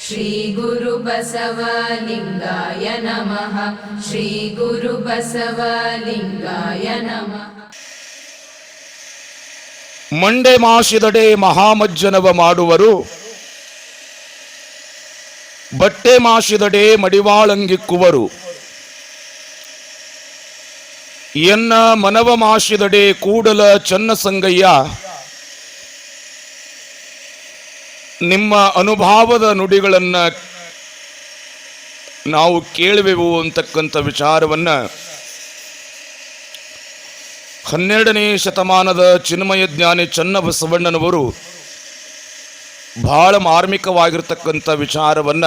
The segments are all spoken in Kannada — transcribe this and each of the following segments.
श्रीगुरुबसवलिङ्गाय नमः श्रीगुरुबसवलिङ्गाय नमः ಮಂಡೆ ಮಾಸಿದಡೆ ಮಹಾಮಜ್ಜನವ ಮಾಡುವರು ಬಟ್ಟೆ ಮಾಸಿದಡೆ ಮಡಿವಾಳಂಗಿಕ್ಕುವರು ಎನ್ನ ಮನವ ಮಾಸಿದಡೆ ಕೂಡಲ ಚನ್ನಸಂಗಯ್ಯ ನಿಮ್ಮ ಅನುಭಾವದ ನುಡಿಗಳನ್ನು ನಾವು ಕೇಳುವೆವು ಅಂತಕ್ಕಂಥ ವಿಚಾರವನ್ನ ಹನ್ನೆರಡನೇ ಶತಮಾನದ ಚಿನ್ಮಯ ಜ್ಞಾನಿ ಚನ್ನಬಸವಣ್ಣನವರು ಬಹಳ ಮಾರ್ಮಿಕವಾಗಿರ್ತಕ್ಕಂಥ ವಿಚಾರವನ್ನ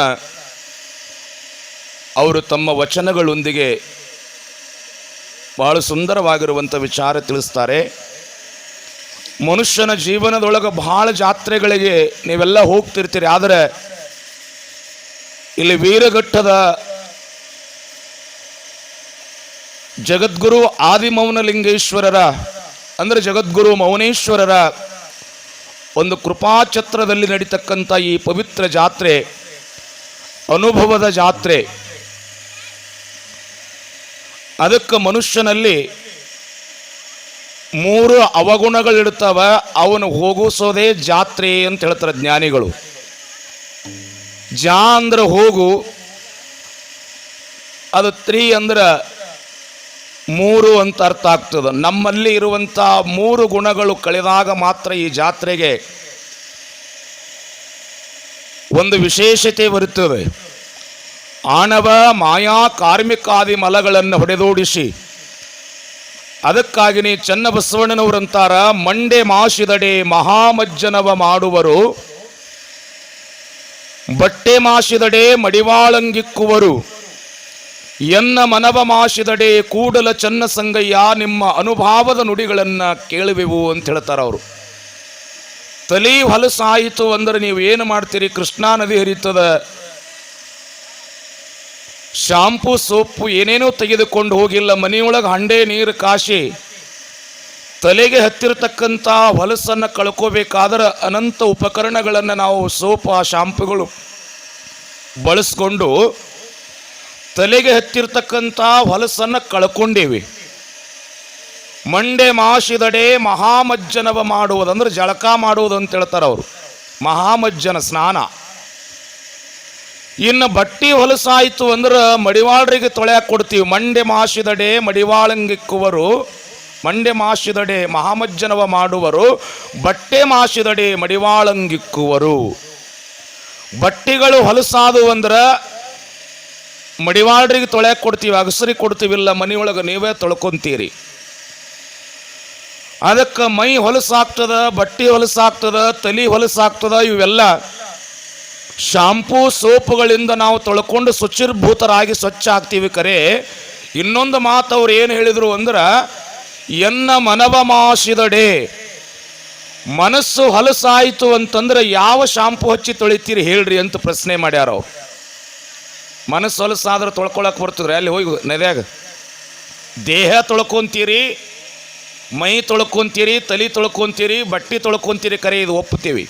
ಅವರು ತಮ್ಮ ವಚನಗಳೊಂದಿಗೆ ಬಹಳ ಸುಂದರವಾಗಿರುವಂಥ ವಿಚಾರ ತಿಳಿಸ್ತಾರೆ. ಮನುಷ್ಯನ ಜೀವನದೊಳಗೆ ಬಹಳ ಜಾತ್ರೆಗಳಿಗೆ ನೀವೆಲ್ಲ ಹೋಗ್ತಿರ್ತೀರಿ, ಆದರೆ ಇಲ್ಲಿ ವೀರಘಟ್ಟದ ಜಗದ್ಗುರು ಆದಿಮೌನಲಿಂಗೇಶ್ವರರ, ಅಂದರೆ ಜಗದ್ಗುರು ಮೌನೇಶ್ವರರ ಒಂದು ಕೃಪಾಛತ್ರದಲ್ಲಿ ನಡೀತಕ್ಕಂಥ ಈ ಪವಿತ್ರ ಜಾತ್ರೆ, ಅನುಭವದ ಜಾತ್ರೆ. ಅದಕ್ಕೆ ಮನುಷ್ಯನಲ್ಲಿ ಮೂರು ಅವಗುಣಗಳಿರ್ತಾವ ಅವನು ಹೋಗಿಸೋದೇ ಜಾತ್ರೆ ಅಂತ ಹೇಳ್ತಾರೆ ಜ್ಞಾನಿಗಳು. ಜಾ ಅಂದ್ರೆ ಹೋಗು, ಅದು ತ್ರೀ ಅಂದ್ರೆ ಮೂರು ಅಂತ ಅರ್ಥ ಆಗ್ತದೆ. ನಮ್ಮಲ್ಲಿ ಇರುವಂಥ ಮೂರು ಗುಣಗಳು ಕಳೆದಾಗ ಮಾತ್ರ ಈ ಜಾತ್ರೆಗೆ ಒಂದು ವಿಶೇಷತೆ ಬರುತ್ತದೆ. ಆಣವ ಮಾಯಾ ಕಾರ್ಮಿಕಾದಿ ಮಲಗಳನ್ನು ಹೊಡೆದೋಡಿಸಿ ಅದಕ್ಕಾಗಿ ನೀ ಚನ್ನಬಸವಣ್ಣನವರಂತಾರ ಮಂಡೆ ಮಾಸಿದಡೆ ಮಹಾಮಜ್ಜನವ ಮಾಡುವರು. ಬಟ್ಟೆ ಮಾಸಿದಡೆ ಮಡಿವಾಳಂಗಿಕ್ಕುವರು. ಎನ್ನ ಮನವ ಮಾಸಿದಡೆ ಕೂಡಲ ಚನ್ನ ಸಂಗಯ್ಯ ನಿಮ್ಮ ಅನುಭಾವದ ನುಡಿಗಳನ್ನು ಕೇಳುವೆವು ಅಂತ ಹೇಳ್ತಾರೆ ಅವರು. ತಲಿ ಹೊಲಸಾಯಿತು ಅಂದ್ರೆ ನೀವು ಏನು ಮಾಡ್ತೀರಿ? ಕೃಷ್ಣಾ ನದಿ ಹರಿತದ ಶಾಂಪು ಸೋಪು ಏನೇನೂ ತೆಗೆದುಕೊಂಡು ಹೋಗಿಲ್ಲ. ಮನೆಯೊಳಗೆ ಹಂಡೆ, ನೀರು, ಕಾಶಿ. ತಲೆಗೆ ಹತ್ತಿರತಕ್ಕಂಥ ಹೊಲಸನ್ನು ಕಳ್ಕೋಬೇಕಾದ್ರೆ ಅನಂತ ಉಪಕರಣಗಳನ್ನು ನಾವು ಸೋಪ್, ಆ ಶಾಂಪುಗಳು ಬಳಸ್ಕೊಂಡು ತಲೆಗೆ ಹತ್ತಿರತಕ್ಕಂಥ ಹೊಲಸನ್ನು ಕಳ್ಕೊಂಡೇವೆ. ಮಂಡೆ ಮಾಸಿದಡೆ ಮಹಾಮಜ್ಜನವ ಮಾಡುವುದಂದ್ರೆ ಜಳಕ ಮಾಡುವುದು ಅಂತ ಹೇಳ್ತಾರೆ ಅವರು. ಮಹಾಮಜ್ಜನ ಸ್ನಾನ. ಇನ್ನು ಬಟ್ಟಿ ಹೊಲಸಾಯಿತು ಅಂದ್ರೆ ಮಡಿವಾಳರಿಗೆ ತೊಳೆಯಕ್ಕೆ ಕೊಡ್ತೀವಿ. ಮಂಡೆ ಮಾಸಿದಡೆ ಮಡಿವಾಳಂಗಿಕ್ಕುವರು ಮಂಡೆ ಮಾಸಿದಡೆ ಮಹಾಮಜ್ಜನವ ಮಾಡುವರು, ಬಟ್ಟೆ ಮಾಸಿದಡೆ ಮಡಿವಾಳಂಗಿಕ್ಕುವರು. ಬಟ್ಟೆಗಳು ಹೊಲಸಾದು ಅಂದ್ರೆ ಮಡಿವಾಳರಿಗೆ ತೊಳ್ಯಾಕ ಕೊಡ್ತೀವಿ, ಅಗಸರಿ ಕೊಡ್ತೀವಿಲ್ಲ, ಮನೆಯೊಳಗೆ ನೀವೇ ತೊಳ್ಕೊಂತೀರಿ. ಅದಕ್ಕೆ ಮೈ ಹೊಲಸಾಗ್ತದ, ಬಟ್ಟೆ ಹೊಲಸಾಗ್ತದ, ತಲೆ ಹೊಲಸಾಗ್ತದ, ಇವೆಲ್ಲ ಶಾಂಪೂ ಸೋಪುಗಳಿಂದ ನಾವು ತೊಳ್ಕೊಂಡು ಸ್ವಚ್ಛಿರ್ಭೂತರಾಗಿ ಸ್ವಚ್ಛ ಆಗ್ತೀವಿ ಕರೆ. ಇನ್ನೊಂದು ಮಾತು ಅವ್ರು ಏನು ಹೇಳಿದರು ಅಂದ್ರೆ, ಎನ್ನ ಮನವ ಮಾಸಿದಡೆ, ಮನಸ್ಸು ಹೊಲಸಾಯಿತು ಅಂತಂದ್ರೆ ಯಾವ ಶಾಂಪು ಹಚ್ಚಿ ತೊಳಿತೀರಿ ಹೇಳ್ರಿ ಅಂತ ಪ್ರಶ್ನೆ ಮಾಡ್ಯಾರ ಅವ್ರು. ಮನಸ್ಸು ಹೊಲಸಾದ್ರೆ ತೊಳ್ಕೊಳಕ್ಕೆ ಬರ್ತದ್ರಿ ಅಲ್ಲಿ ಹೋಗಿ ನದ್ಯಾಗ. ದೇಹ ತೊಳ್ಕೊಂತೀರಿ, ಮೈ ತೊಳ್ಕೊಂತೀರಿ, ತಲೆ ತೊಳ್ಕೊಂತೀರಿ, ಬಟ್ಟೆ ತೊಳ್ಕೊಂತೀರಿ ಕರೆ, ಇದು ಒಪ್ಪುತ್ತೀವಿ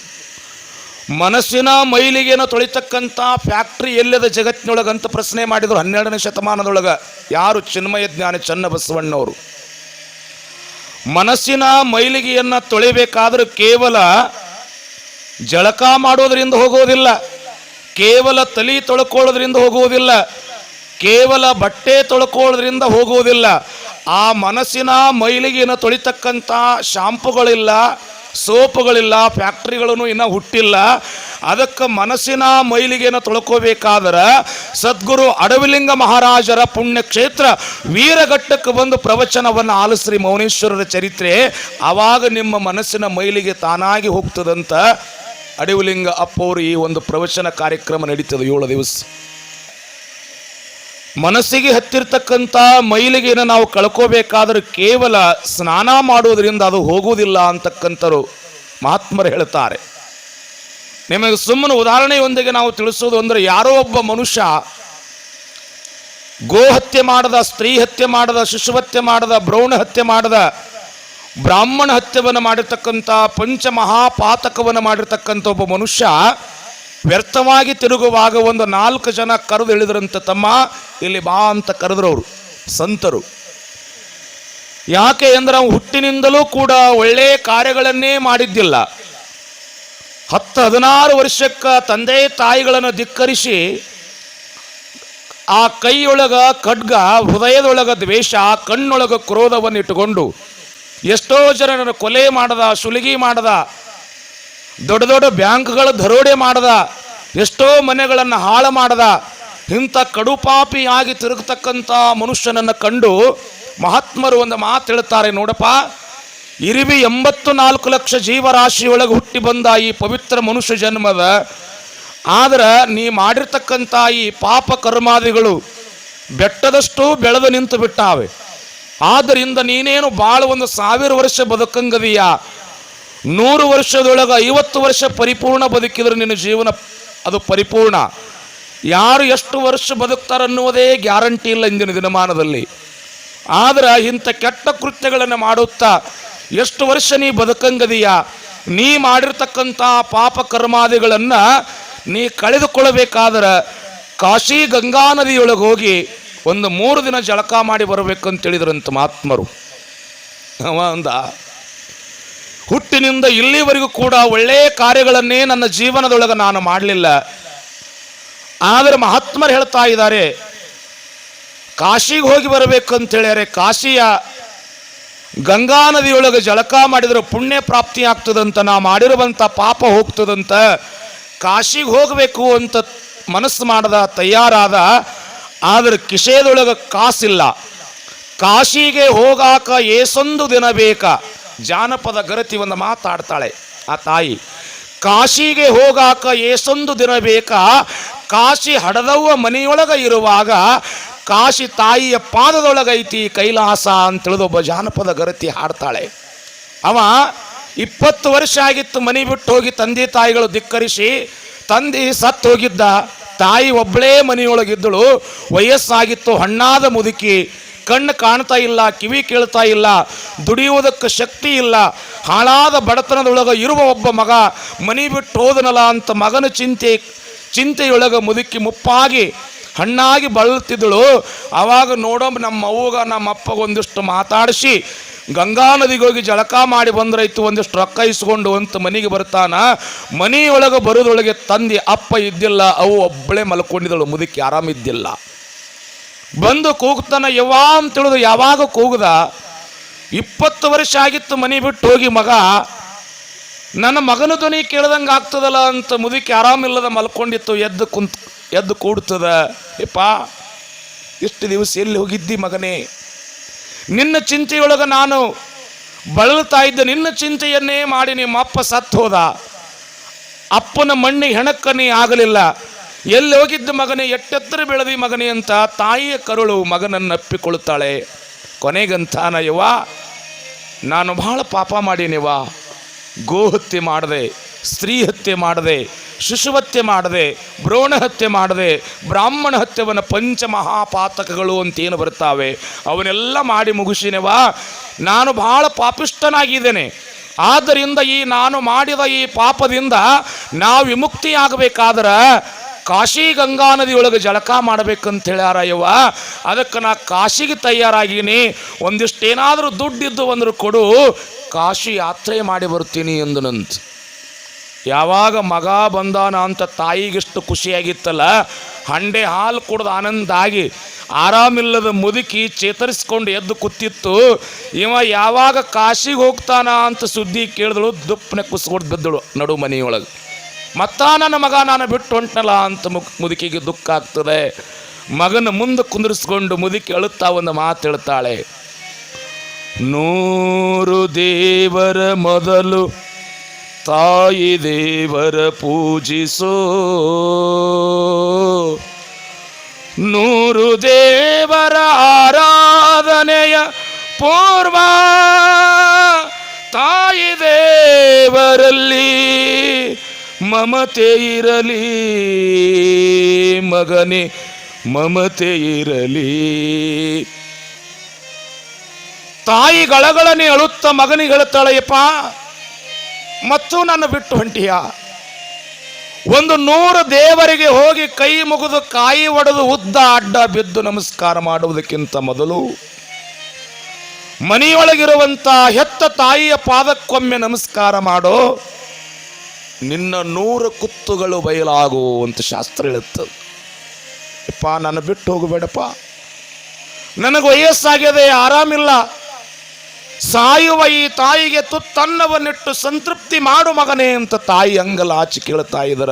ಮನಸ್ಸಿನ ಮೈಲಿಗೆನ ತೊಳಿತಕ್ಕಂಥ ಫ್ಯಾಕ್ಟ್ರಿ ಎಲ್ಲದ ಜಗತ್ತಿನೊಳಗೆ ಅಂತ ಪ್ರಶ್ನೆ ಮಾಡಿದರು ಹನ್ನೆರಡನೇ ಶತಮಾನದೊಳಗೆ. ಯಾರು ಚಿನ್ಮಯ ಜ್ಞಾನಿ ಚನ್ನಬಸವಣ್ಣವರು? ಮನಸ್ಸಿನ ಮೈಲಿಗೆಯನ್ನು ತೊಳಿಬೇಕಾದ್ರೆ ಕೇವಲ ಜಳಕ ಮಾಡೋದರಿಂದ ಹೋಗೋದಿಲ್ಲ, ಕೇವಲ ತಲೆ ತೊಳ್ಕೊಳ್ಳೋದ್ರಿಂದ ಹೋಗುವುದಿಲ್ಲ ಕೇವಲ ಬಟ್ಟೆ ತೊಳ್ಕೊಳ್ಳೋದ್ರಿಂದ ಹೋಗುವುದಿಲ್ಲ ಆ ಮನಸ್ಸಿನ ಮೈಲಿಗೆಯನ್ನು ತೊಳಿತಕ್ಕಂಥ ಶಾಂಪುಗಳಿಲ್ಲ ಸೋಪುಗಳಿಲ್ಲ, ಫ್ಯಾಕ್ಟ್ರಿಗಳನ್ನು ಇನ್ನೂ ಹುಟ್ಟಿಲ್ಲ. ಅದಕ್ಕೆ ಮನಸ್ಸಿನ ಮೈಲಿಗೆನ ತೊಳ್ಕೋಬೇಕಾದ್ರೆ ಸದ್ಗುರು ಅಡವಿಲಿಂಗ ಮಹಾರಾಜರ ಪುಣ್ಯಕ್ಷೇತ್ರ ವೀರಘಟ್ಟಕ್ಕೆ ಬಂದು ಪ್ರವಚನವನ್ನು ಆಲಿಸ್ರಿ ಮೌನೇಶ್ವರರ ಚರಿತ್ರೆ ಆವಾಗ ನಿಮ್ಮ ಮನಸ್ಸಿನ ಮೈಲಿಗೆ ತಾನಾಗಿ ಹೋಗ್ತದಂತ ಅಡವಿಲಿಂಗ ಅಪ್ಪವರು ಈ ಒಂದು ಪ್ರವಚನ ಕಾರ್ಯಕ್ರಮ ನಡೀತದೆ ಏಳು ದಿವಸ. ಮನಸ್ಸಿಗೆ ಹತ್ತಿರ್ತಕ್ಕಂಥ ಮೈಲಿಗೆನ ನಾವು ಕಳ್ಕೋಬೇಕಾದ್ರೆ ಕೇವಲ ಸ್ನಾನ ಮಾಡುವುದರಿಂದ ಅದು ಹೋಗುವುದಿಲ್ಲ ಅಂತಕ್ಕಂಥರು ಮಹಾತ್ಮರು ಹೇಳ್ತಾರೆ ನಿಮಗೆ ಸುಮ್ಮನೆ ಉದಾಹರಣೆಯೊಂದಿಗೆ ನಾವು ತಿಳಿಸೋದು ಅಂದರೆ ಯಾರೋ ಒಬ್ಬ ಮನುಷ್ಯ ಗೋ ಹತ್ಯೆ ಮಾಡದ, ಸ್ತ್ರೀ ಹತ್ಯೆ ಮಾಡದ, ಶಿಶು ಹತ್ಯೆ ಮಾಡದ, ಭ್ರೌಣ ಹತ್ಯೆ ಮಾಡದ, ಬ್ರಾಹ್ಮಣ ಹತ್ಯವನ್ನು ಮಾಡಿರ್ತಕ್ಕಂಥ, ಪಂಚಮಹಾಪಾತಕವನ್ನು ಮಾಡಿರ್ತಕ್ಕಂಥ ಒಬ್ಬ ಮನುಷ್ಯ ವ್ಯರ್ಥವಾಗಿ ತಿರುಗುವಾಗ ಒಂದು ನಾಲ್ಕು ಜನ ಕರೆದು ಇಳಿದ್ರಂತೆ ತಮ್ಮ, ಇಲ್ಲಿ ಬಾ ಅಂತ ಕರೆದ್ರವರು, ಸಂತರು. ಯಾಕೆ ಅಂದ್ರೆ ಅವನು ಹುಟ್ಟಿನಿಂದಲೂ ಕೂಡ ಒಳ್ಳೆಯ ಕಾರ್ಯಗಳನ್ನೇ ಮಾಡಿದ್ದಿಲ್ಲ. ಹತ್ತು ಹದಿನಾರು ವರ್ಷಕ್ಕ ತಂದೆ ತಾಯಿಗಳನ್ನು ಧಿಕ್ಕರಿಸಿ, ಆ ಕೈಯೊಳಗ ಖಡ್ಗ, ಹೃದಯದೊಳಗ ದ್ವೇಷ, ಕಣ್ಣೊಳಗ ಕ್ರೋಧವನ್ನು ಇಟ್ಟುಕೊಂಡು ಎಷ್ಟೋ ಜನರನ್ನು ಕೊಲೆ ಮಾಡದ, ಸುಲಿಗೆ ಮಾಡದ ದೊಡ್ಡ ದೊಡ್ಡ ಬ್ಯಾಂಕ್ಗಳ ದರೋಡೆ ಮಾಡದ, ಎಷ್ಟೋ ಮನೆಗಳನ್ನು ಹಾಳು ಮಾಡದ, ಇಂಥ ಕಡುಪಾಪಿಯಾಗಿ ತಿರುಗತಕ್ಕಂಥ ಮನುಷ್ಯನನ್ನು ಕಂಡು ಮಹಾತ್ಮರು ಒಂದು ಮಾತು ಹೇಳ್ತಾರೆ ನೋಡಪ್ಪ, ಇರಿವಿ ಎಂಬತ್ತು ನಾಲ್ಕು ಲಕ್ಷ ಜೀವರಾಶಿಯೊಳಗೆ ಹುಟ್ಟಿ ಬಂದ ಈ ಪವಿತ್ರ ಮನುಷ್ಯ ಜನ್ಮದ, ಆದರೆ ನೀ ಮಾಡಿರ್ತಕ್ಕಂಥ ಈ ಪಾಪ ಕರ್ಮಾದಿಗಳು ಬೆಟ್ಟದಷ್ಟು ಬೆಳೆದು ನಿಂತು ಬಿಟ್ಟಾವೆ. ಆದ್ದರಿಂದ ನೀನೇನು ಭಾಳ ಒಂದು ಸಾವಿರ ವರ್ಷ ಬದುಕಂಗದೀಯ? ನೂರು ವರ್ಷದೊಳಗೆ ಐವತ್ತು ವರ್ಷ ಪರಿಪೂರ್ಣ ಬದುಕಿದ್ರೆ ನಿನ್ನ ಜೀವನ ಅದು ಪರಿಪೂರ್ಣ. ಯಾರು ಎಷ್ಟು ವರ್ಷ ಬದುಕ್ತಾರನ್ನುವುದೇ ಗ್ಯಾರಂಟಿ ಇಲ್ಲ ಇಂದಿನ ದಿನಮಾನದಲ್ಲಿ. ಆದ್ರೆ ಇಂಥ ಕೆಟ್ಟ ಕೃತ್ಯಗಳನ್ನು ಮಾಡುತ್ತಾ ಎಷ್ಟು ವರ್ಷ ನೀ ಬದುಕಂಗದೀಯ? ನೀ ಮಾಡಿರ್ತಕ್ಕಂಥ ಪಾಪ ಕರ್ಮಾದಿಗಳನ್ನು ನೀ ಕಳೆದುಕೊಳ್ಳಬೇಕಾದ್ರೆ ಕಾಶಿ ಗಂಗಾ ನದಿಯೊಳಗೆ ಹೋಗಿ ಒಂದು ಮೂರು ದಿನ ಜಳಕ ಮಾಡಿ ಬರಬೇಕಂತೇಳಿದ್ರಂತ ಮಹಾತ್ಮರು. ಅವ ಅಂದ ಹುಟ್ಟಿನಿಂದ ಇಲ್ಲಿವರೆಗೂ ಕೂಡ ಒಳ್ಳೆಯ ಕಾರ್ಯಗಳನ್ನೇ ನನ್ನ ಜೀವನದೊಳಗೆ ನಾನು ಮಾಡಲಿಲ್ಲ. ಆದರೆ ಮಹಾತ್ಮರು ಹೇಳ್ತಾ ಇದ್ದಾರೆ, ಕಾಶಿಗೆ ಹೋಗಿ ಬರಬೇಕಂತ ಹೇಳ್ಯಾರೆ. ಕಾಶಿಯ ಗಂಗಾ ನದಿಯೊಳಗೆ ಜಳಕ ಮಾಡಿದರೆ ಪುಣ್ಯ ಪ್ರಾಪ್ತಿ ಆಗ್ತದಂತ, ನಾ ಮಾಡಿರುವಂಥ ಪಾಪ ಹೋಗ್ತದಂತ, ಕಾಶಿಗೆ ಹೋಗಬೇಕು ಅಂತ ಮನಸ್ಸು ಮಾಡದ ತಯಾರಾದ, ಆದರೆ ಕಿಶೆದೊಳಗೆ ಕಾಸಿಲ್ಲ. ಕಾಶಿಗೆ ಹೋಗಾಕ ಏಸೊಂದು ದಿನ ಬೇಕ. ಜಾನಪದ ಗರತಿ ಒಂದು ಮಾತಾಡ್ತಾಳೆ. ಆ ತಾಯಿ, ಕಾಶಿಗೆ ಹೋಗಾಕ ಏಸೊಂದು ದಿನ ಬೇಕಾ? ಕಾಶಿ ಹಡದವ್ವ ಮನೆಯೊಳಗ ಇರುವಾಗ ಕಾಶಿ ತಾಯಿಯ ಪಾದದೊಳಗೈತಿ ಕೈಲಾಸ ಅಂತೇಳಿದು ಒಬ್ಬ ಜಾನಪದ ಗರತಿ ಹಾಡ್ತಾಳೆ. ಅವ ಇಪ್ಪತ್ತು ವರ್ಷ ಆಗಿತ್ತು ಮನೆ ಬಿಟ್ಟು ಹೋಗಿ ತಂದೆ ತಾಯಿಗಳು ಧಿಕ್ಕರಿಸಿ, ತಂದೆ ಸತ್ತು ಹೋಗಿದ್ದ ತಾಯಿ ಒಬ್ಬಳೇ ಮನೆಯೊಳಗಿದ್ದಳು, ವಯಸ್ಸಾಗಿತ್ತು ಹಣ್ಣಾದ ಮುದುಕಿ. ಕಣ್ಣು ಕಾಣ್ತಾ ಇಲ್ಲ, ಕಿವಿ ಕೇಳ್ತಾ ಇಲ್ಲ, ದುಡಿಯುವುದಕ್ಕೆ ಶಕ್ತಿ ಇಲ್ಲ, ಹಾಳಾದ ಬಡತನದೊಳಗೆ ಇರುವ ಒಬ್ಬ ಮಗ ಮನಿ ಬಿಟ್ಟು ಹೋದನಲ್ಲ ಅಂತ ಮಗನ ಚಿಂತೆ, ಚಿಂತೆಯೊಳಗೆ ಮುದುಕಿ ಮುಪ್ಪಾಗಿ ಹಣ್ಣಾಗಿ ಬಳಲ್ತಿದ್ದಳು ಆವಾಗ ನೋಡೋ ನಮ್ಮ ಅವ್ವಗ, ನಮ್ಮ ಅಪ್ಪಗೊಂದಿಷ್ಟು ಮಾತಾಡಿಸಿ, ಗಂಗಾ ನದಿಗೆ ಹೋಗಿ ಜಳಕ ಮಾಡಿ ಬಂದ್ರೈತು ಒಂದಿಷ್ಟು ರೊಕ್ಕ ಇಸ್ಕೊಂಡು ಅಂತ ಮನೆಗೆ ಬರ್ತಾನ. ಮನೆಯೊಳಗೆ ಬರೋದೊಳಗೆ ತಂದೆ ಅಪ್ಪ ಇದ್ದಿಲ್ಲ ಅವು ಒಬ್ಬಳೇ ಮಲ್ಕೊಂಡಿದ್ದಳು, ಮುದುಕಿ ಆರಾಮಿದ್ದಿಲ್ಲ. ಬಂದು ಕೂಗ್ತಾನ ಯವ್ವಾ ಅಂತ ತಿಳಿದು ಯಾವಾಗ ಕೂಗ್ದ? ಇಪ್ಪತ್ತು ವರ್ಷ ಆಗಿತ್ತು ಮನೆ ಬಿಟ್ಟು ಹೋಗಿ ಮಗ. ನನ್ನ ಮಗನ ಧ್ವನಿ ಕೇಳ್ದಂಗೆ ಆಗ್ತದಲ್ಲ ಅಂತ ಮುದುಕಿ ಆರಾಮಿಲ್ಲದ ಮಲ್ಕೊಂಡಿತ್ತು, ಎದ್ದು ಕುಂತ್, ಎದ್ದು ಕೂಡ್ತದ. ಯಪ್ಪ ಇಷ್ಟು ದಿವಸ ಎಲ್ಲಿ ಹೋಗಿದ್ದಿ ಮಗನೇ? ನಿನ್ನ ಚಿಂತೆಯೊಳಗೆ ನಾನು ಬಳಲ್ತಾ ಇದ್ದ, ನಿನ್ನ ಚಿಂತೆಯನ್ನೇ ಮಾಡಿ ನಿಮ್ಮ ಅಪ್ಪ ಸತ್ತು ಹೋದ ಅಪ್ಪನ ಮಣ್ಣಿಗೆ ಹೆಣಕ್ಕನೇ ಆಗಲಿಲ್ಲ. ಎಲ್ಲಿ ಹೋಗಿದ್ದ ಮಗನೇ, ಎಟ್ಟೆತ್ತರ ಬೆಳೆದಿ ಮಗನೇ ಅಂತ ತಾಯಿಯ ಕರುಳು ಮಗನನ್ನು ಅಪ್ಪಿಕೊಳ್ಳುತ್ತಾಳೆ. ಕೊನೆಗಂತಾನ ನಾನು ಬಹಳ ಪಾಪ ಮಾಡೀನಿವ ಗೋ ಹತ್ಯೆ ಮಾಡದೆ, ಸ್ತ್ರೀ ಹತ್ಯೆ ಮಾಡದೆ ಶಿಶುಹತ್ಯೆ ಮಾಡದೆ, ಭ್ರೋಣ ಹತ್ಯೆ ಮಾಡದೆ, ಬ್ರಾಹ್ಮಣ ಹತ್ಯವನ್ನು ಪಂಚಮಹಾಪಾತಕಗಳು ಅಂತೇನು ಬರ್ತಾವೆ ಅವನ್ನೆಲ್ಲ ಮಾಡಿ ಮುಗಿಸಿನವಾ ನಾನು ಬಹಳ ಪಾಪಿಷ್ಟನಾಗಿದ್ದೇನೆ ಆದ್ದರಿಂದ ಈ ನಾನು ಮಾಡಿದ ಈ ಪಾಪದಿಂದ ನಾವು ವಿಮುಕ್ತಿಯಾಗಬೇಕಾದ್ರೆ ಕಾಶಿ ಗಂಗಾ ನದಿಯೊಳಗೆ ಜಳಕ ಮಾಡ್ಬೇಕಂತ ಹೇಳ್ಯಾರ ಯವ್ವ. ಅದಕ್ಕೆ ನಾ ಕಾಶಿಗೆ ತಯಾರಾಗೀನಿ. ಒಂದಿಷ್ಟೇನಾದರೂ ದುಡ್ಡಿದ್ದು ಅಂದ್ರೆ ಕೊಡು, ಕಾಶಿ ಯಾತ್ರೆ ಮಾಡಿ ಬರ್ತೀನಿ ಎಂದನಂತ ಯಾವಾಗ ಮಗ ಬಂದಾನ ಅಂತ ತಾಯಿಗಿಷ್ಟು ಖುಷಿಯಾಗಿತ್ತಲ್ಲ, ಹಂಡೆ ಹಾಲು ಕುಡ್ದು ಆನಂದ ಆಗಿ ಆರಾಮಿಲ್ಲದ ಮುದುಕಿ ಚೇತರಿಸ್ಕೊಂಡು ಎದ್ದು ಕೂತಿತ್ತು. ಇವ ಯಾವಾಗ ಕಾಶಿಗೆ ಹೋಗ್ತಾನ ಅಂತ ಸುದ್ದಿ ಕೇಳಿದಳು, ದುಪ್ಪನೆ ಕುಸ್ಕೊಂಡು ಬಿದ್ದಳು ನಡು ಮನೆಯೊಳಗೆ. ಮತ್ತ ನನ್ನ ಮಗ ನಾನು ಬಿಟ್ಟು ಹೊಂಟನಲ್ಲ ಅಂತ ಮುಕ್ ಮುದುಕಿಗೆ ದುಃಖ ಆಗ್ತದೆ. ಮಗನ ಮುಂದೆ ಕುಂದಿರಿಸ್ಕೊಂಡು ಮುದುಕಿ ಅಳುತ್ತಾ ಒಂದು ಮಾತು ಹೇಳ್ತಾಳೆ, ನೂರು ದೇವರ ಮೊದಲು ತಾಯಿ ದೇವರ ಪೂಜಿಸೋ. ನೂರು ದೇವರ ಆರಾಧನೆಯ ಪೂರ್ವ ತಾಯಿ ದೇವರಲ್ಲಿ ಮಮತೆ ಇರಲಿ ಮಗನೇ, ಮಮತೆ ಇರಲಿ. ತಾಯಿ ಗಳಗಳನೆ ಅಳುತ್ತ ಮಗನಿಗೆ ಹೇಳ್ತಾಳೆಯಪ್ಪ ಮತ್ತು ನನ್ನ ಬಿಟ್ಟು ಹೊಂಟಿಯ. ಒಂದು ನೂರು ದೇವರಿಗೆ ಹೋಗಿ ಕೈ ಮುಗಿದು ಕಾಯಿ ಒಡೆದು ಉದ್ದ ಅಡ್ಡ ಬಿದ್ದು ನಮಸ್ಕಾರ ಮಾಡುವುದಕ್ಕಿಂತ ಮೊದಲು ಮನೆಯೊಳಗಿರುವಂತ ಹೆತ್ತ ತಾಯಿಯ ಪಾದಕ್ಕೊಮ್ಮೆ ನಮಸ್ಕಾರ ಮಾಡೋ. ನಿನ್ನ ನೂರು ಕುತ್ತುಗಳು ಬಯಲಾಗು ಅಂತ ಶಾಸ್ತ್ರ ಹೇಳುತ್ತೆ. ಯಪ್ಪ ನಾನು ಬಿಟ್ಟು ಹೋಗಬೇಡಪ್ಪ. ನನಗೆ ವಯಸ್ಸಾಗಿದೆ ಆರಾಮಿಲ್ಲ. ಸಾಯುವ ಈ ತಾಯಿಗೆ ತುತ್ತನ್ನವನ್ನಿಟ್ಟು ಸಂತೃಪ್ತಿ ಮಾಡು ಮಗನೇ ಅಂತ ತಾಯಿ ಅಂಗಲಾಚಿ ಕೇಳ್ತಾ ಇದ್ರ.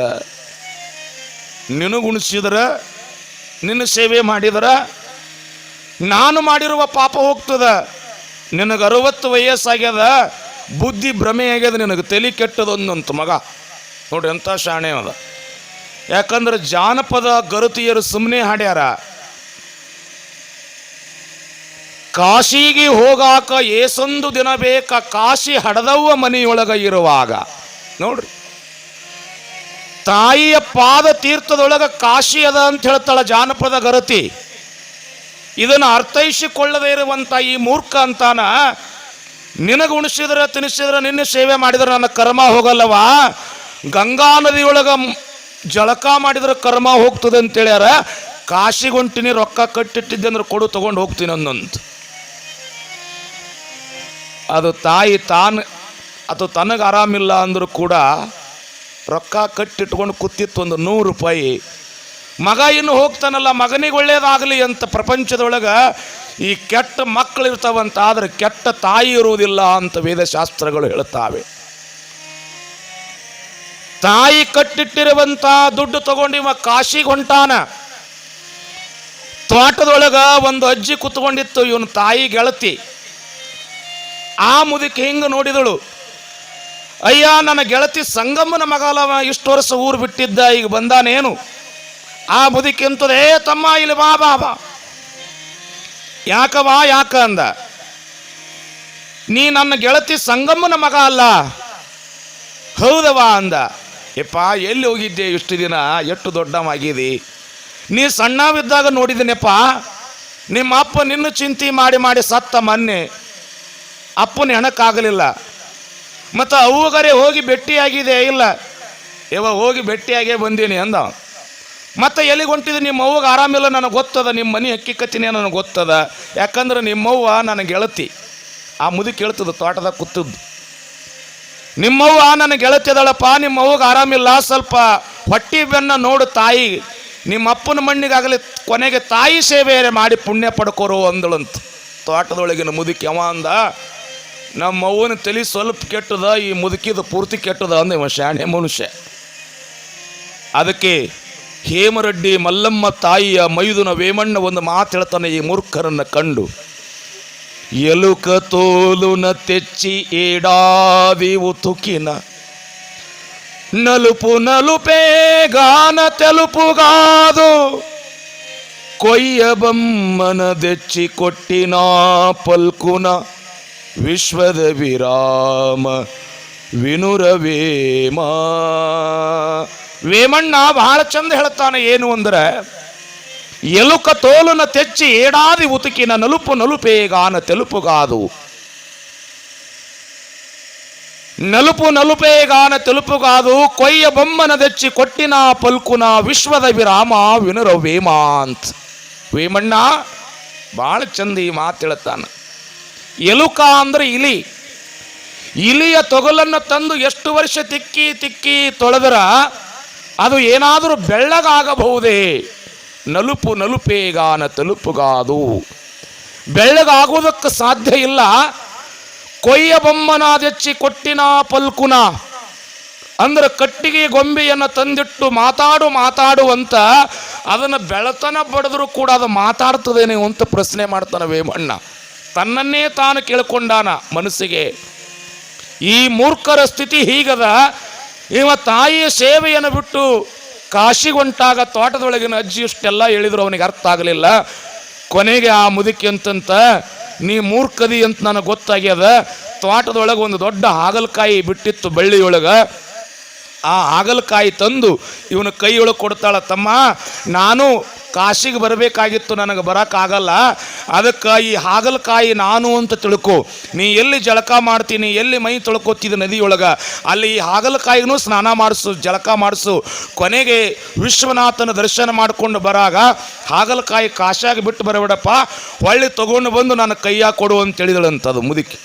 ನಿನಗುಣಿಸಿದ್ರ, ನಿನ್ನ ಸೇವೆ ಮಾಡಿದ್ರ, ನಾನು ಮಾಡಿರುವ ಪಾಪ ಹೋಗ್ತದ. ನಿನಗೆ ಅರವತ್ತು ವಯಸ್ಸಾಗ್ಯದ ಬುದ್ಧಿ ಭ್ರಮೆ ಆಗ್ಯದ ನಿನಗೆ, ತಲೆ ಕೆಟ್ಟದೊಂದಂತ ಮಗ. ನೋಡಿ ಎಂಥ ಶಾಣೆ ಅದ ಯಾಕಂದ್ರೆ ಜಾನಪದ ಗರುತಿಯರು ಸುಮ್ಮನೆ ಹಾಡ್ಯಾರ. ಕಾಶಿಗೆ ಹೋಗಾಕ ಏಸೊಂದು ದಿನ ಬೇಕ, ಕಾಶಿ ಹಡದವ್ವ ಮನೆಯೊಳಗ ಇರುವಾಗ. ನೋಡ್ರಿ. ತಾಯಿಯ ಪಾದ ತೀರ್ಥದೊಳಗ ಕಾಶಿ ಅದ ಅಂತ ಹೇಳ್ತಾಳ ಜಾನಪದ ಗರತಿ. ಇದನ್ನು ಅರ್ಥೈಸಿಕೊಳ್ಳದೇ ಇರುವಂತ ಈ ಮೂರ್ಖ ಅಂತಾನ ನಿನಗೆ ಉಣಿಸಿದ್ರೆ ತಿನ್ನಿಸಿದ್ರೆ ನಿನ್ನ ಸೇವೆ ಮಾಡಿದ್ರೆ ನನ್ನ ಕರ್ಮ ಹೋಗಲ್ಲವಾ? ಗಂಗಾ ನದಿಯೊಳಗ ಜಳಕ ಮಾಡಿದ್ರೆ ಕರ್ಮ ಹೋಗ್ತದೆ ಅಂತೇಳ್ಯಾರ, ಕಾಶಿಗೊಂಟಿನಿ ರೊಕ್ಕ ಕಟ್ಟಿಟ್ಟಿದ್ದೆ ಅಂದ್ರೆ ಕೊಡು, ತಗೊಂಡು ಹೋಗ್ತೀನಿ ಅಂದಂತ ಅದು ತಾಯಿ ತಾನು, ಅದು ತನಗೆ ಆರಾಮಿಲ್ಲ ಅಂದರೂ ಕೂಡ ರೊಕ್ಕ ಕಟ್ಟಿಟ್ಕೊಂಡು ಕೂತಿತ್ತು ಒಂದು ನೂರು ರೂಪಾಯಿ. ಮಗ ಇನ್ನು ಹೋಗ್ತಾನಲ್ಲ, ಮಗನಿಗೆ ಒಳ್ಳೇದಾಗಲಿ ಅಂತ ಪ್ರಪಂಚದೊಳಗೆ ಈ ಕೆಟ್ಟ ಮಕ್ಕಳು ಇರ್ತಾವಂತ, ಆದ್ರೆ ಕೆಟ್ಟ ತಾಯಿ ಇರುವುದಿಲ್ಲ ಅಂತ ವೇದಶಾಸ್ತ್ರಗಳು ಹೇಳ್ತಾವೆ ತಾಯಿ ಕಟ್ಟಿಟ್ಟಿರುವಂತ ದುಡ್ಡು ತಗೊಂಡು ಇವ ಕಾಶಿಗೆ ಹೊಂಟಾನ. ತೋಟದೊಳಗ ಒಂದು ಅಜ್ಜಿ ಕುತ್ಕೊಂಡಿತ್ತು, ಇವನು ತಾಯಿ ಗೆಳತಿ. ಆ ಮುದುಕಿ ಹಿಂಗೆ ನೋಡಿದಳು, ಅಯ್ಯ, ನನ್ನ ಗೆಳತಿ ಸಂಗಮ್ಮನ ಮಗಾಲ ಇಷ್ಟು ವರ್ಷ ಊರು ಬಿಟ್ಟಿದ್ದ, ಈಗ ಬಂದಾನೇನು? ಆ ಮುದುಕಿಂತದೇ ತಮ್ಮ ಇಲ್ಲಿ ಬಾ ಬಾ ಬಾ. ಯಾಕವಾ ಯಾಕ ಅಂದ? ನೀ ನನ್ನ ಗೆಳತಿ ಸಂಗಮ್ಮನ ಮಗ ಅಲ್ಲ. ಹೌದವಾ ಅಂದ? ಯಪ್ಪ ಎಲ್ಲಿ ಹೋಗಿದ್ದೆ ಇಷ್ಟು ದಿನ? ಎಷ್ಟು ದೊಡ್ಡವಾಗಿದಿ ನೀ ಸಣ್ಣವಿದ್ದಾಗ ನೋಡಿದ್ದೀನಪ್ಪ ನಿಮ್ಮ ಅಪ್ಪ ನಿನ್ನ ಚಿಂತೆ ಮಾಡಿ ಮಾಡಿ ಸತ್ತ ಮೊನ್ನೆ. ಅಪ್ಪನ ಹೆಣಕ್ಕಾಗಲಿಲ್ಲ. ಮತ್ತು ಅವ್ವಗರೆ ಹೋಗಿ ಭೆಟ್ಟಿಯಾಗಿದೆ ಇಲ್ಲ? ಇವ ಹೋಗಿ ಭೆಟ್ಟಿಯಾಗೇ ಬಂದೀನಿ ಅಂದ. ಮತ್ತೆ ಎಲ್ಲಿಗೆ ಹೊಂಟಿದ್ದು ನಿಮ್ಮ ಅವ್ವಗೆ ಆರಾಮಿಲ್ಲ ನನಗೆ ಗೊತ್ತದ, ನಿಮ್ಮ ಮನೆ ಅಕ್ಕಿ ಕತ್ತಿನೇ ನನಗೆ ಗೊತ್ತದ. ಯಾಕಂದ್ರೆ ನಿಮ್ಮವ್ವ ನನಗೆ ಗೆಳತಿ. ಆ ಮುದುಕಿ ಹೇಳ್ತದ ತೋಟದಾಗ ಕೂತದ್ದು. ನಿಮ್ಮವ್ವ ನನಗೆ ಗೆಳತಿದಳಪ್ಪ ನಿಮ್ಮ ಅವ್ವಗೆ ಆರಾಮಿಲ್ಲ, ಸ್ವಲ್ಪ ಹೊಟ್ಟಿ ಬೆನ್ನ ನೋಡು ತಾಯಿ. ನಿಮ್ಮ ಅಪ್ಪನ ಮಣ್ಣಿಗಾಗಲಿ ಕೊನೆಗೆ ತಾಯಿ ಸೇವೆ ಮಾಡಿ ಪುಣ್ಯ ಪಡ್ಕೋರು ಅಂದಳಂತ ತೋಟದೊಳಗಿನ ಮುದುಕಿ. ಅವ ಅಂದ, ನಮ್ಮ ಅವ್ವನ ತಲೆ ಸ್ವಲ್ಪ ಕೆಟ್ಟದ, ಈ ಮುದುಕಿದ ಪೂರ್ತಿ ಕೆಟ್ಟದ ಅಂದ ಇವ ಶಾಣೆ ಮನುಷ್ಯ. ಅದಕ್ಕೆ ಹೇಮರೆಡ್ಡಿ ಮಲ್ಲಮ್ಮ ತಾಯಿಯ ಮೈದುನ ವೇಮಣ್ಣ ಒಂದು ಮಾತು ಹೇಳ್ತಾನೆ ಈ ಮೂರ್ಖರನ್ನು ಕಂಡು. ಎಲುಕ ತೋಲುನ ತೆಚ್ಚಿ ಏಡಾವಿ ಉತುಕಿನ. ನಲುಪು ನಲುಪೇ ಗಾನ ತೆಲುಪುಗಾದು ಕೊಯ್ಯ ಬಮ್ಮನ ದೆಚ್ಚಿ ಕೊಟ್ಟಿನ ಪಲ್ಕುನ. ವಿಶ್ವದ ವಿರಾಮ, ವಿನುರವೇಮ. ವೇಮಣ್ಣ ಬಹಳ ಚಂದ ಹೇಳ್ತಾನೆ, ಏನು ಅಂದ್ರೆ, ಎಲುಕ ತೋಲನ ತೆಚ್ಚಿ ಏಡಾದಿ ಉತುಕಿನ ನಲುಪು ನಲುಪೇಗಾನ ತೆಲುಪುಗಾದು. ನಲುಪು ನಲುಪೇಗಾನ ತೆಲುಪುಗಾದು, ಕೊಯ್ಯ ಬೊಮ್ಮನ ದೆಚ್ಚಿ ಕೊಟ್ಟಿನ ಪಲ್ಕುನ ವಿಶ್ವದ ವಿರಾಮ ವಿನುರ ವೇಮಾಂತ್ ವೇಮಣ್ಣ ಭಾಳ ಚಂದ ಈ ಮಾತು ಹೇಳ್ತಾನೆ. ಎಲುಕ ಅಂದ್ರೆ ಇಲಿ. ಇಲಿಯ ತೊಗಲನ್ನು ತಂದು ಎಷ್ಟು ವರ್ಷ ತಿಕ್ಕಿ ತಿಕ್ಕಿ ತೊಳೆದರ ಅದು ಏನಾದರೂ ಬೆಳ್ಳಗಾಗಬಹುದೇ? ನಲುಪು ನಲುಪೇಗಾನ ತಲುಪುಗಾದು. ಬೆಳ್ಳಗಾಗುವುದಕ್ಕೆ ಸಾಧ್ಯ ಇಲ್ಲ. ಕೊಯ್ಯ ಬೊಮ್ಮನಾದೆಚ್ಚಿ ಕೊಟ್ಟಿನ ಪಲ್ಕುನ. ಅಂದ್ರೆ ಕಟ್ಟಿಗೆ ಗೊಂಬೆಯನ್ನು ತಂದಿಟ್ಟು ಮಾತಾಡು ಮಾತಾಡುವಂತ ಅದನ್ನು ಬೆಳತನ ಬಡಿದ್ರು ಕೂಡ ಅದು ಮಾತಾಡ್ತದೇನೆ ಅಂತ ಪ್ರಶ್ನೆ ಮಾಡ್ತಾನೆ ವೇಮಣ್ಣ. ತನ್ನನ್ನೇ ತಾನು ಕೇಳ್ಕೊಂಡಾನ ಮನಸ್ಸಿಗೆ. ಈ ಮೂರ್ಖರ ಸ್ಥಿತಿ ಹೀಗದ. ಇವ ತಾಯಿಯ ಸೇವೆಯನ್ನು ಬಿಟ್ಟು ಕಾಶಿಗೊಂಟಾಗ ತೋಟದೊಳಗಿನ ಅಜ್ಜಿ ಇಷ್ಟೆಲ್ಲ ಹೇಳಿದ್ರು, ಅವನಿಗೆ ಅರ್ಥ ಆಗಲಿಲ್ಲ. ಕೊನೆಗೆ ಆ ಮುದುಕಿ ಅಂತಂತ, ನೀ ಮೂರ್ಖದಿ ಅಂತ ನನಗೆ ಗೊತ್ತಾಗ್ಯದ. ತೋಟದೊಳಗೆ ಒಂದು ದೊಡ್ಡ ಹಾಗಲಕಾಯಿ ಬಿಟ್ಟಿತ್ತು ಬಳ್ಳಿಯೊಳಗೆ. ಆ ಹಾಗಲಕಾಯಿ ತಂದು ಇವನ ಕೈಯೊಳಗೆ ಕೊಡ್ತಾಳ, ತಮ್ಮ, ನಾನು ಕಾಶಿಗೆ ಬರಬೇಕಾಗಿತ್ತು, ನನಗೆ ಬರೋಕ್ಕಾಗಲ್ಲ. ಅದಕ್ಕೆ ಈ ಹಾಗಲಕಾಯಿ ನಾನು ಅಂತ ತಿಳ್ಕೊ. ನೀ ಎಲ್ಲಿ ಜಳಕ ಮಾಡ್ತೀನಿ ಎಲ್ಲಿ ಮೈ ತೊಳ್ಕೊತಿದ್ದ ನದಿಯೊಳಗೆ, ಅಲ್ಲಿ ಈ ಹಾಗಲಕಾಯಿನೂ ಸ್ನಾನ ಮಾಡಿಸು, ಜಳಕ ಮಾಡಿಸು. ಕೊನೆಗೆ ವಿಶ್ವನಾಥನ ದರ್ಶನ ಮಾಡಿಕೊಂಡು ಬರಾಗ, ಹಾಗಲಕಾಯಿ ಕಾಶಾಗಿ ಬಿಟ್ಟು ಬರಬೇಡಪ್ಪ, ಹೊಳ್ಳಿ ತಗೊಂಡು ಬಂದು ನನ್ನ ಕೈಯಾಗ ಕೊಡು ಅಂತ ಹೇಳಿದಳಂತದು ಮುದುಕಿ.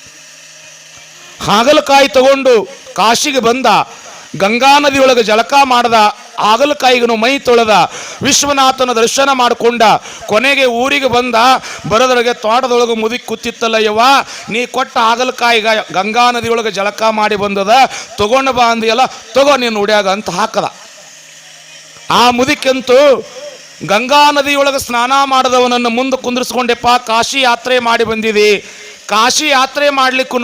ಹಾಗಲಕಾಯಿ ತಗೊಂಡು ಕಾಶಿಗೆ ಬಂದ ಗಂಗಾ ನದಿಯೊಳಗೆ ಜಳಕ ಮಾಡ್ದ ಆಗಲಕಾಯಿಗನು ಮೈ ತೊಳೆದ ವಿಶ್ವನಾಥನ ದರ್ಶನ ಮಾಡಿಕೊಂಡ ಕೊನೆಗೆ ಊರಿಗೆ ಬಂದ ಬರದೊಳಗೆ ತೋಟದೊಳಗೆ ಮುದುಕಿ ಕೂತಿತ್ತಲ್ಲ ಯವ್ವ ನೀ ಕೊಟ್ಟ ಆಗಲಕಾಯಿಗ ಗಂಗಾ ನದಿಯೊಳಗೆ ಜಳಕ ಮಾಡಿ ಬಂದದ, ತಗೊಂಡು ಬಾ ಅಂದಿಯಲ್ಲ, ತಗೋ ನೀನು ಉಡ್ಯಾಗ ಅಂತ ಹಾಕದ. ಆ ಮುದುಕಂತೂ ಗಂಗಾ ನದಿಯೊಳಗೆ ಸ್ನಾನ ಮಾಡಿದವನನ್ನು ಮುಂದೆ ಕುಂದಿರಿಸ್ಕೊಂಡೆಪ್ಪ, ಕಾಶಿ ಯಾತ್ರೆ ಮಾಡಿ ಬಂದಿದೆ. ಕಾಶಿ ಯಾತ್ರೆ ಮಾಡ್ಲಿಕ್ಕೂ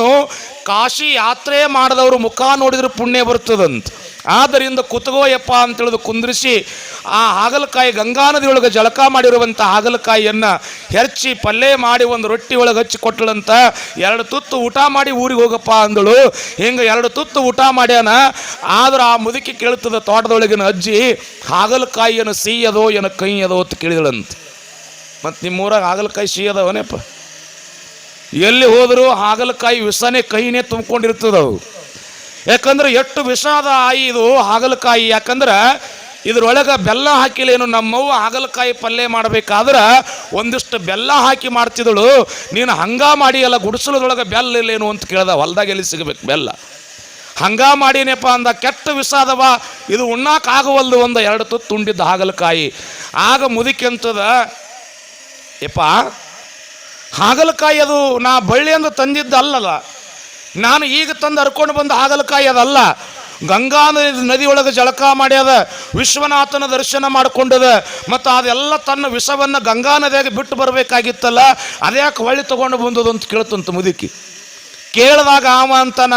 ಕಾಶಿ ಯಾತ್ರೆ ಮಾಡಿದವರು ಮುಖ ನೋಡಿದ್ರೆ ಪುಣ್ಯ ಬರ್ತದಂತ. ಆದ್ದರಿಂದ ಕುತಗೋಯಪ್ಪ ಅಂತ ಕುಂದಿರಿಸಿ ಆ ಹಾಗಲಕಾಯಿ ಗಂಗಾ ನದಿಯೊಳಗೆ ಜಳಕ ಮಾಡಿರುವಂಥ ಹಾಗಲಕಾಯಿಯನ್ನು ಹೆರ್ಚಿ ಪಲ್ಲೆ ಮಾಡಿ ಒಂದು ರೊಟ್ಟಿ ಒಳಗೆ ಹಚ್ಚಿ ಕೊಟ್ಟಳಂತ ಎರಡು ತುತ್ತು ಊಟ ಮಾಡಿ ಊರಿಗೆ ಹೋಗಪ್ಪ ಅಂದಳು. ಹಿಂಗೆ ಎರಡು ತುತ್ತು ಊಟ ಮಾಡ್ಯಾನ. ಆದ್ರೆ ಆ ಮುದುಕಿ ಕೇಳ್ತದ ತೋಟದೊಳಗಿನ ಅಜ್ಜಿ ಹಾಗಲಕಾಯಿಯನ್ನು ಸೀಯದೋ ಏನ ಕೈಯದೋ ಅಂತ ಕೇಳಿದಳಂತ. ಮತ್ತು ನಿಮ್ಮೂರಾಗ ಹಾಗಲಕಾಯಿ ಸಿಹಿಯದವನೇಪ್ಪ ಎಲ್ಲಿ ಹೋದರೂ ಹಾಗಲಕಾಯಿ ವಿಷನೇ ಕೈನೇ ತುಂಬಿಕೊಂಡಿರ್ತದವು ಯಾಕಂದ್ರೆ ಎಷ್ಟು ವಿಷಾದ ಆಯಿ ಇದು ಹಾಗಲಕಾಯಿ. ಯಾಕಂದ್ರೆ ಇದ್ರೊಳಗೆ ಬೆಲ್ಲ ಹಾಕಿಲೇನು ನಮ್ಮವ್ವ ಹಾಗಲಕಾಯಿ ಪಲ್ಯ ಮಾಡಬೇಕಾದ್ರೆ ಒಂದಿಷ್ಟು ಬೆಲ್ಲ ಹಾಕಿ ಮಾಡ್ತಿದಳು ನೀನು ಹಂಗ ಮಾಡಿ ಎಲ್ಲ ಗುಡಿಸಲದೊಳಗೆ ಬೆಲ್ಲ ಇಲ್ಲೇನು ಅಂತ ಕೇಳ್ದ. ಹೊಲ್ದಾಗ ಎಲ್ಲಿ ಸಿಗಬೇಕು ಬೆಲ್ಲ? ಹಂಗ ಮಾಡಿನೇಪ್ಪ ಅಂದ ಕೆಟ್ಟ ವಿಷ ಅದವ ಇದು ಉಣ್ಣಾಕಾಗವಲ್ದು ಒಂದು ಎರಡು ತುತ್ತು ತುಂಡಿದ್ದ ಹಾಗಲಕಾಯಿ. ಆಗ ಮುದುಕೆಂತದ ಯಪ್ಪ ಹಾಗಲಕಾಯಿ ಅದು ನಾ ಬಳ್ಳಿಯಿಂದ ತಂದಿದ್ದ ಅಲ್ಲಲ್ಲ. ನಾನು ಈಗ ತಂದು ಹರ್ಕೊಂಡು ಬಂದ ಹಾಗಲಕಾಯಿ ಅದಲ್ಲ. ಗಂಗಾ ನದಿ ನದಿಯೊಳಗೆ ಜಳಕ ಮಾಡ್ಯದ ವಿಶ್ವನಾಥನ ದರ್ಶನ ಮಾಡಿಕೊಂಡದ, ಮತ್ತು ಅದೆಲ್ಲ ತನ್ನ ವಿಷವನ್ನು ಗಂಗಾ ನದಿಯಾಗಿ ಬಿಟ್ಟು ಬರಬೇಕಾಗಿತ್ತಲ್ಲ, ಅದ್ಯಾಕೆ ಹೊಳ್ಳಿ ತೊಗೊಂಡು ಬಂದದು ಅಂತ ಕೇಳ್ತಂತ ಮುದುಕಿ. ಕೇಳಿದಾಗ ಅವ ಅಂತನ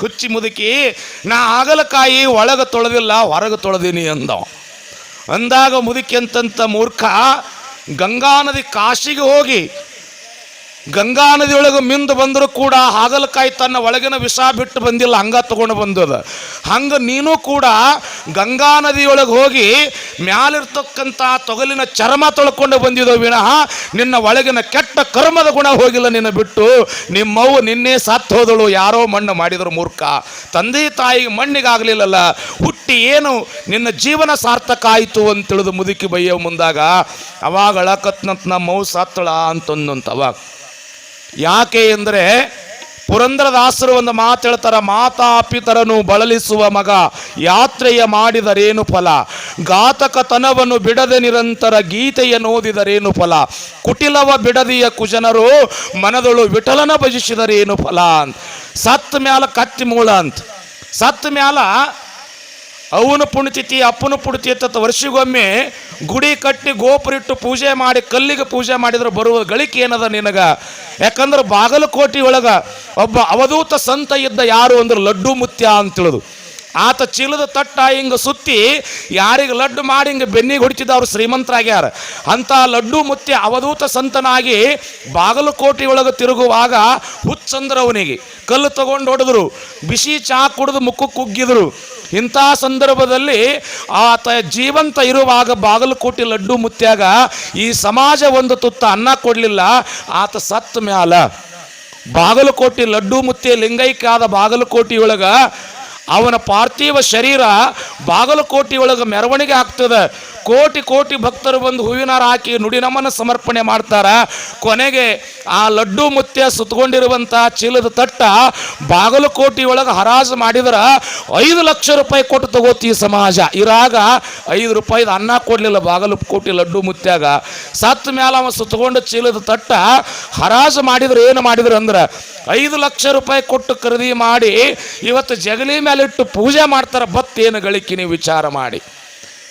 ಹುಚ್ಚಿ ಮುದುಕಿ, ನಾ ಹಾಗಲಕಾಯಿ ಒಳಗೆ ತೊಳೆದಿಲ್ಲ, ಹೊರಗೆ ತೊಳೆದೀನಿ ಅಂದ ಅಂದಾಗ ಮುದುಕಿ ಅಂತಂತ ಮೂರ್ಖ, ಗಂಗಾ ನದಿ ಕಾಶಿಗೆ ಹೋಗಿ ಗಂಗಾ ನದಿಯೊಳಗೆ ಮಿಂದು ಬಂದರೂ ಕೂಡ ಹಾಗಲಕಾಯಿ ತನ್ನ ಒಳಗಿನ ವಿಷ ಬಿಟ್ಟು ಬಂದಿಲ್ಲ, ಹಂಗ ತಗೊಂಡು ಬಂದದ. ಹಂಗ ನೀನು ಕೂಡ ಗಂಗಾ ನದಿಯೊಳಗೆ ಹೋಗಿ ಮ್ಯಾಲಿರ್ತಕ್ಕಂಥ ತೊಗಲಿನ ಚರ್ಮ ತೊಳ್ಕೊಂಡು ಬಂದಿದ್ದೋ ವಿನಃ ನಿನ್ನ ಒಳಗಿನ ಕೆಟ್ಟ ಕರ್ಮದ ಗುಣ ಹೋಗಿಲ್ಲ ನಿನ್ನ ಬಿಟ್ಟು. ನಿಮ್ಮವ್ವ ನಿನ್ನೆ ಸತ್ತು ಹೋದಳು, ಯಾರೋ ಮಣ್ಣು ಮಾಡಿದ್ರು ಮೂರ್ಖ. ತಂದೆ ತಾಯಿ ಮಣ್ಣಿಗಾಗಲಿಲ್ಲಲ್ಲ, ಹುಟ್ಟಿ ಏನು ನಿನ್ನ ಜೀವನ ಸಾರ್ಥಕ ಆಯಿತು ಅಂತ ತಿಳಿದು ಮುದುಕಿ ಬೈಯೋ ಮುಂದಾಗ, ಅವಾಗ ಅಳಕತ್ನಂತ ನಮ್ಮವ್ವ ಸತ್ತಳ ಅಂತಂದಂತ ಅವಾಗ ಯಾಕೆ ಅಂದರೆ ಪುರಂದರದಾಸರು ಒಂದು ಮಾತು ಹೇಳ್ತಾರ ಮಾತಾ ಪಿತರನು ಬಳಲಿಸುವ ಮಗ ಯಾತ್ರೆಯ ಮಾಡಿದರೇನು ಫಲ? ಘಾತಕತನವನ್ನು ಬಿಡದೆ ನಿರಂತರ ಗೀತೆಯನ್ನು ಓದಿದರೇನು ಫಲ? ಕುಟಿಲವ ಬಿಡದಿಯ ಕುಜನರು ಮನದೊಳು ವಿಠಲನ ಭಜಿಸಿದರೇನು ಫಲ? ಅಂತ. ಸತ್ ಮ್ಯಾಲ ಕತ್ತಿ ಮೂಳ ಅಂತ. ಸತ್ ಮ್ಯಾಲ ಅವನ ಪುಣ್ಯತಿಥಿ, ಅಪ್ಪನ ಪುಣ್ಯತಿಥಿ ಅಂತ ವರ್ಷಿಗೊಮ್ಮೆ ಗುಡಿ ಕಟ್ಟಿ ಗೋಪುರಿಟ್ಟು ಪೂಜೆ ಮಾಡಿ, ಕಲ್ಲಿಗೆ ಪೂಜೆ ಮಾಡಿದ್ರೆ ಬರುವ ಗಳಿಕೆ ಏನದ ನಿನಗ? ಯಾಕಂದ್ರೆ ಬಾಗಲಕೋಟೆ ಒಳಗ ಒಬ್ಬ ಅವಧೂತ ಸಂತ ಇದ್ದ ಯಾರು ಅಂದ್ರೆ ಲಡ್ಡು ಮುತ್ಯ ಅಂತ ತಿಳಿದು. ಆತ ಚೀಲದ ತಟ್ಟ ಹಿಂಗ ಸುತ್ತಿ ಯಾರಿಗೆ ಲಡ್ಡು ಮಾಡಿ ಹಿಂಗೆ ಬೆನ್ನಿಗೆ ಹೊಡಿತಿದ್ದ ಅವ್ರು ಶ್ರೀಮಂತರಾಗ್ಯಾರ. ಅಂತ ಲಡ್ಡು ಮುತ್ಯ ಅವಧೂತ ಸಂತನಾಗಿ ಬಾಗಲಕೋಟೆ ಒಳಗೆ ತಿರುಗುವಾಗ ಹುಚ್ಚಂದ್ರ ಅವನಿಗೆ ಕಲ್ಲು ತಗೊಂಡು ಹೊಡೆದ್ರು, ಬಿಸಿ ಚಾ ಕುಡಿದು ಮುಖಕ್ಕೆ ಕುಗ್ಗಿದ್ರು. ಇಂಥ ಸಂದರ್ಭದಲ್ಲಿ ಆತ ಜೀವಂತ ಇರುವಾಗ ಬಾಗಲಕೋಟೆ ಲಡ್ಡು ಮುತ್ಯಾಗ ಈ ಸಮಾಜ ಒಂದು ತುತ್ತ ಅನ್ನ ಕೊಡಲಿಲ್ಲ, ಆತ ಸತ್ತ ಮ್ಯಾಲ. ಬಾಗಲಕೋಟೆ ಲಡ್ಡು ಮುತ್ತೆ ಲಿಂಗೈಕ್ಯಾದ ಬಾಗಲಕೋಟೆಯೊಳಗ ಅವನ ಪಾರ್ಥಿವ ಶರೀರ ಬಾಗಲಕೋಟೆಯೊಳಗೆ ಮೆರವಣಿಗೆ ಆಗ್ತದೆ. ಕೋಟಿ ಕೋಟಿ ಭಕ್ತರು ಬಂದು ಹೂವಿನಾರ ಹಾಕಿ ನುಡಿನಮನ ಸಮರ್ಪಣೆ ಮಾಡ್ತಾರ. ಕೊನೆಗೆ ಆ ಲಡ್ಡು ಮುತ್ಯ ಸುತ್ತಕೊಂಡಿರುವಂಥ ಚೀಲದ ತಟ್ಟ ಬಾಗಲಕೋಟೆಯೊಳಗೆ ಹರಾಜು ಮಾಡಿದ್ರೆ ಐದು ಲಕ್ಷ ರೂಪಾಯಿ ಕೊಟ್ಟು ತಗೋತಿ ಸಮಾಜ. ಇರಾಗ ಐದು ರೂಪಾಯಿದು ಅನ್ನ ಕೊಡಲಿಲ್ಲ ಬಾಗಲಕೋಟೆ ಲಡ್ಡು ಮುತ್ಯಾಗ. ಸತ್ತ ಮ್ಯಾಲ ಅವ ಸುತ್ತಕೊಂಡು ಚೀಲದ ತಟ್ಟ ಹರಾಜು ಮಾಡಿದ್ರೆ ಏನು ಮಾಡಿದ್ರು ಅಂದ್ರೆ ಐದು ಲಕ್ಷ ರೂಪಾಯಿ ಕೊಟ್ಟು ಖರೀದಿ ಮಾಡಿ ಇವತ್ತು ಜಗಲಿ ಮೇಲೆ ಇಟ್ಟು ಪೂಜೆ ಮಾಡ್ತಾರೆ ಬತ್ತೇನು ಗಳಿಕೆ ನೀವು ವಿಚಾರ ಮಾಡಿ.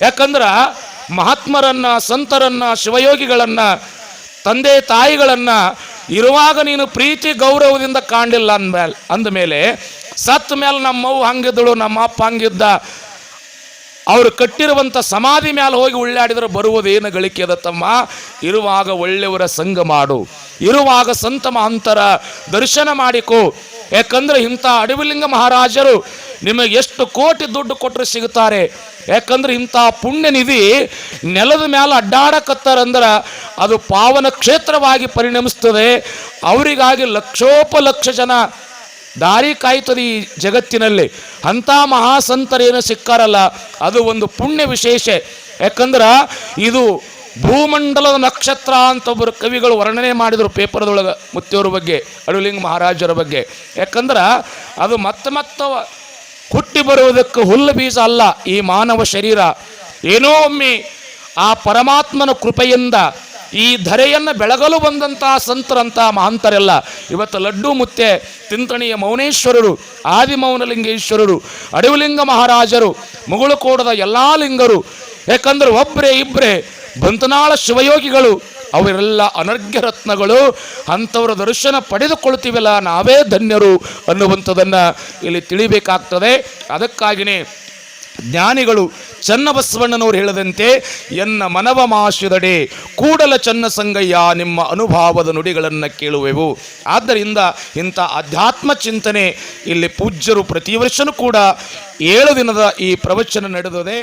ಯಾಕಂದ್ರೆ ಮಹಾತ್ಮರನ್ನ, ಸಂತರನ್ನ, ಶಿವಯೋಗಿಗಳನ್ನ, ತಂದೆ ತಾಯಿಗಳನ್ನ ಇರುವಾಗ ನೀನು ಪ್ರೀತಿ ಗೌರವದಿಂದ ಕಾಣಲಿಲ್ಲ ಅಂದ್ಮೇಲೆ ಅಂದಮೇಲೆ ಸತ್ತ ಮೇಲೆ ನಮ್ಮವ್ವ ಹಂಗಿದ್ದಳು ನಮ್ಮ ಅಪ್ಪ ಹಂಗಿದ್ದ, ಅವರು ಕಟ್ಟಿರುವಂಥ ಸಮಾಧಿ ಮೇಲೆ ಹೋಗಿ ಉಳ್ಳಾಡಿದ್ರೆ ಬರುವುದೇನು ಗಳಿಕೆ ಅದ ತಮ್ಮ? ಇರುವಾಗ ಒಳ್ಳೆಯವರ ಸಂಘ ಮಾಡು. ಇರುವಾಗ ಸಂತ ಮಹಂತರ ದರ್ಶನ ಮಾಡಿಕೋ. ಯಾಕಂದ್ರೆ ಇಂಥ ಅಡವಿಲಿಂಗ ಮಹಾರಾಜರು ನಿಮಗೆ ಎಷ್ಟು ಕೋಟಿ ದುಡ್ಡು ಕೊಟ್ಟರೆ ಸಿಗುತ್ತಾರೆ? ಯಾಕಂದ್ರೆ ಇಂಥ ಪುಣ್ಯ ನಿಧಿ ನೆಲದ ಮೇಲೆ ಅಡ್ಡಾಡಕತ್ತಾರಂದ್ರೆ ಅದು ಪಾವನ ಕ್ಷೇತ್ರವಾಗಿ ಪರಿಣಮಿಸ್ತದೆ. ಅವರಿಗಾಗಿ ಲಕ್ಷೋಪಲಕ್ಷ ಜನ ದಾರಿ ಕಾಯ್ತದೆ ಈ ಜಗತ್ತಿನಲ್ಲಿ. ಅಂಥ ಮಹಾಸಂತರೇನು ಸಿಕ್ಕಾರಲ್ಲ, ಅದು ಒಂದು ಪುಣ್ಯ ವಿಶೇಷ. ಯಾಕಂದ್ರೆ ಇದು ಭೂಮಂಡಲದ ನಕ್ಷತ್ರ ಅಂತ ಒಬ್ಬರು ಕವಿಗಳು ವರ್ಣನೆ ಮಾಡಿದರು ಪೇಪರ್ದೊಳಗೆ ಮುತ್ತಿಯವ್ರ ಬಗ್ಗೆ, ಅಡುಲಿಂಗ ಮಹಾರಾಜರ ಬಗ್ಗೆ. ಯಾಕಂದ್ರೆ ಅದು ಮತ್ತೆ ಮತ್ತೆ ಹುಟ್ಟಿ ಬರುವುದಕ್ಕೆ ಹುಲ್ಲು ಬೀಜ ಅಲ್ಲ, ಈ ಮಾನವ ಶರೀರ. ಏನೋ ಒಮ್ಮೆ ಆ ಪರಮಾತ್ಮನ ಕೃಪೆಯಿಂದ ಈ ಧರೆಯನ್ನು ಬೆಳಗಲು ಬಂದಂತಹ ಸಂತರಂತ ಮಹಾಂತರೆಲ್ಲ. ಇವತ್ತು ಲಡ್ಡು ಮುತ್ತೆ, ತಿಂತಣಿಯ ಮೌನೇಶ್ವರರು, ಆದಿಮೌನಲಿಂಗೇಶ್ವರರು, ಅಡವಿಲಿಂಗ ಮಹಾರಾಜರು, ಮುಗುಳುಕೋಡದ ಎಲ್ಲ ಲಿಂಗರು. ಯಾಕಂದ್ರೆ ಒಬ್ಬರೇ ಇಬ್ಬರೇ ಬಂತನಾಳ ಶಿವಯೋಗಿಗಳು ಅವರೆಲ್ಲ ಅನರ್ಘ್ಯ ರತ್ನಗಳು ಅಂಥವರ ದರ್ಶನ ಪಡೆದುಕೊಳ್ತೀವಲ್ಲ ನಾವೇ ಧನ್ಯರು ಅನ್ನುವಂಥದ್ದನ್ನು ಇಲ್ಲಿ ತಿಳಿಬೇಕಾಗ್ತದೆ. ಅದಕ್ಕಾಗಿಯೇ ಜ್ಞಾನಿಗಳು ಚನ್ನಬಸವಣ್ಣನವರು ಹೇಳದಂತೆ, ಎನ್ನ ಮನವ ಮಾಶಿದಡೆ ಕೂಡಲ ಚನ್ನ ಸಂಗಯ್ಯ ನಿಮ್ಮ ಅನುಭಾವದ ನುಡಿಗಳನ್ನು ಕೇಳುವೆವು. ಆದ್ದರಿಂದ ಇಂಥ ಅಧ್ಯಾತ್ಮ ಚಿಂತನೆ ಇಲ್ಲಿ ಪೂಜ್ಯರು ಪ್ರತಿ ವರ್ಷನೂ ಕೂಡ ಏಳು ದಿನದ ಈ ಪ್ರವಚನ ನಡೆದಿದೆ